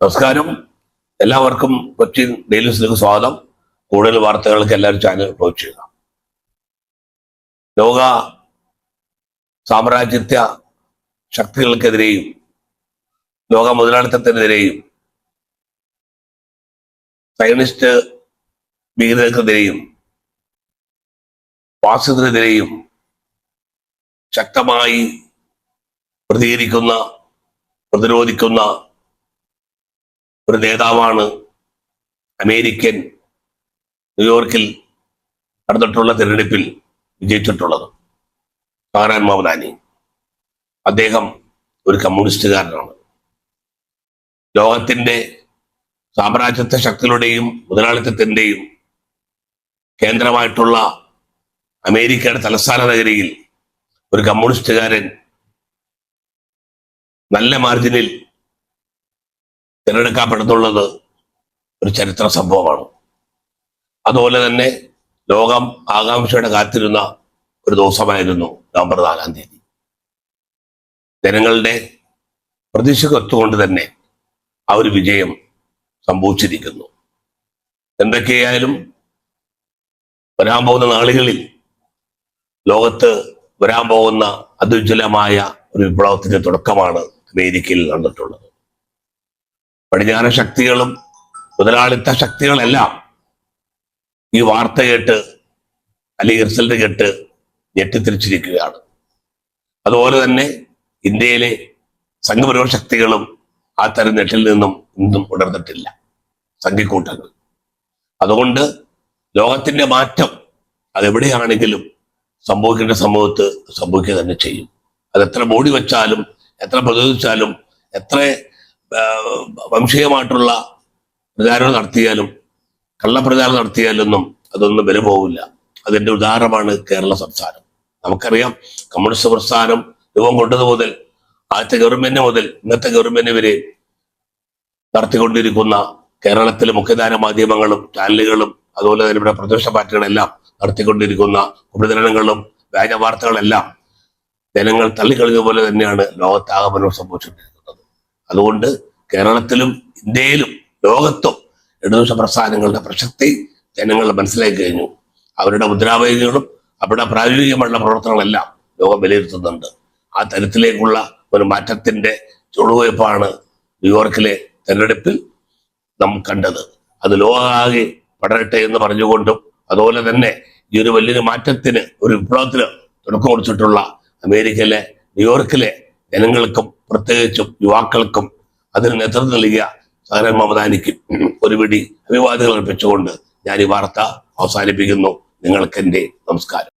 നമസ്കാരം. എല്ലാവർക്കും കൊച്ചി ഡെയിലി ന്യൂസിലേക്ക് സ്വാഗതം. കൂടുതൽ വാർത്തകൾക്ക് എല്ലാവരും ചാനൽ ഫോളോ ചെയ്യുക. ലോക സാമ്രാജ്യത്യ ശക്തികൾക്കെതിരെയും ലോക മുതലാളിത്തത്തിനെതിരെയും സയനിസ്റ്റ് ഭീകരതക്കെതിരെയും ഫാസിസത്തിനെതിരെയും ശക്തമായി പ്രതികരിക്കുന്ന പ്രതിരോധിക്കുന്ന ഒരു നേതാവാണ് അമേരിക്കൻ ന്യൂയോർക്കിൽ നടന്നിട്ടുള്ള തിരഞ്ഞെടുപ്പിൽ വിജയിച്ചിട്ടുള്ളത്. പാരാൻ മൗലാനി. അദ്ദേഹം ഒരു കമ്മ്യൂണിസ്റ്റുകാരനാണ്. ലോകത്തിന്റെ സാമ്രാജ്യത്വ ശക്തികളുടെയും മുതലാളിത്തത്തിന്റെയും കേന്ദ്രമായിട്ടുള്ള അമേരിക്കയുടെ തലസ്ഥാന നഗരിയിൽ ഒരു കമ്മ്യൂണിസ്റ്റുകാരൻ നല്ല മാർജിനിൽ തിരഞ്ഞെടുക്കപ്പെടുന്നുള്ളത് ഒരു ചരിത്ര സംഭവമാണ്. അതുപോലെ തന്നെ ലോകം ആകാംക്ഷയുടെ കാത്തിരുന്ന ഒരു ദിവസമായിരുന്നു നവംബർ നാലാം തീയതി. ജനങ്ങളുടെ പ്രതീക്ഷക്കൊത്തുകൊണ്ട് തന്നെ ആ ഒരു വിജയം സംഭവിച്ചിരിക്കുന്നു. എന്തൊക്കെയായാലും വരാൻ പോകുന്ന നാളുകളിൽ ലോകത്ത് വരാൻ പോകുന്ന അതുജ്വലമായ ഒരു വിപ്ലവത്തിന്റെ തുടക്കമാണ് അമേരിക്കയിൽ നടന്നിട്ടുള്ളത്. പടിഞ്ഞാറൻ ശക്തികളും മുതലാളിത്ത ശക്തികളെല്ലാം ഈ വാർത്ത കേട്ട് അല്ലെങ്കിൽ റിസൾട്ട് കേട്ട് ഞെട്ടിത്തിരിച്ചിരിക്കുകയാണ്. അതുപോലെ തന്നെ ഇന്ത്യയിലെ സംഘപരിവാർ ശക്തികളും ആ തരം നെട്ടിൽ നിന്നും ഇന്നും ഉണർന്നിട്ടില്ല. സംഘിക്കൂട്ടങ്ങൾ. അതുകൊണ്ട് ലോകത്തിന്റെ മാറ്റം അതെവിടെയാണെങ്കിലും സംഭവിക്കേണ്ട സംഭവത്ത് സംഭവിക്കുക തന്നെ ചെയ്യും. അത് എത്ര മൂടി വെച്ചാലും എത്ര പ്രതിരോധിച്ചാലും എത്ര വംശീയമായിട്ടുള്ള പ്രചാരണം നടത്തിയാലും കള്ളപ്രചാരണം നടത്തിയാലൊന്നും അതൊന്നും വില പോവില്ല. അതിന്റെ ഉദാഹരണമാണ് കേരള സംസ്ഥാനം. നമുക്കറിയാം കമ്മ്യൂണിസ്റ്റ് പ്രസ്ഥാനം രൂപം കൊണ്ടത് മുതൽ ആദ്യത്തെ ഗവൺമെന്റ് മുതൽ ഇന്നത്തെ ഗവൺമെന്റ് വരെ നടത്തിക്കൊണ്ടിരിക്കുന്ന കേരളത്തിലെ മുഖ്യധാര മാധ്യമങ്ങളും ചാനലുകളും അതുപോലെ തന്നെ ഇവിടെ പ്രതിപക്ഷ പാർട്ടികളെല്ലാം നടത്തിക്കൊണ്ടിരിക്കുന്ന ഉപരിതരണങ്ങളും വ്യാജ വാർത്തകളെല്ലാം ജനങ്ങൾ തള്ളിക്കളഞ്ഞതുപോലെ തന്നെയാണ് ലോകത്താകമനം സംഭവിച്ചുകൊണ്ടിരിക്കുന്നത്. അതുകൊണ്ട് കേരളത്തിലും ഇന്ത്യയിലും ലോകത്തും ഇടതുപക്ഷ പ്രസ്ഥാനങ്ങളുടെ പ്രസക്തി ജനങ്ങൾ മനസ്സിലാക്കി കഴിഞ്ഞു. അവരുടെ മുദ്രാവാക്യങ്ങളും അവരുടെ പ്രായോഗികമായുള്ള പ്രവർത്തനങ്ങളെല്ലാം ലോകം വിലയിരുത്തുന്നുണ്ട്. ആ തരത്തിലേക്കുള്ള ഒരു മാറ്റത്തിന്റെ ചുവടുവയ്പ്പാണ് ന്യൂയോർക്കിലെ തെരഞ്ഞെടുപ്പിൽ നാം കണ്ടത്. അത് ലോകമാകെ പടരട്ടെ എന്ന് പറഞ്ഞുകൊണ്ടും അതുപോലെ തന്നെ ഈ ഒരു വലിയൊരു മാറ്റത്തിന് ഒരു വിപ്ലവത്തിന് തുടക്കം കുറിച്ചിട്ടുള്ള അമേരിക്കയിലെ ന്യൂയോർക്കിലെ ജനങ്ങൾക്കും പ്രത്യേകിച്ചും യുവാക്കൾക്കും അതിന് നേതൃത്വം നൽകിയ സാരൻ മമതാനിക്കും ഒരു പിടി അഭിവാദ്യങ്ങൾ അർപ്പിച്ചുകൊണ്ട് ഞാൻ ഈ വാർത്ത അവസാനിപ്പിക്കുന്നു. നിങ്ങൾക്കെന്റെ നമസ്കാരം.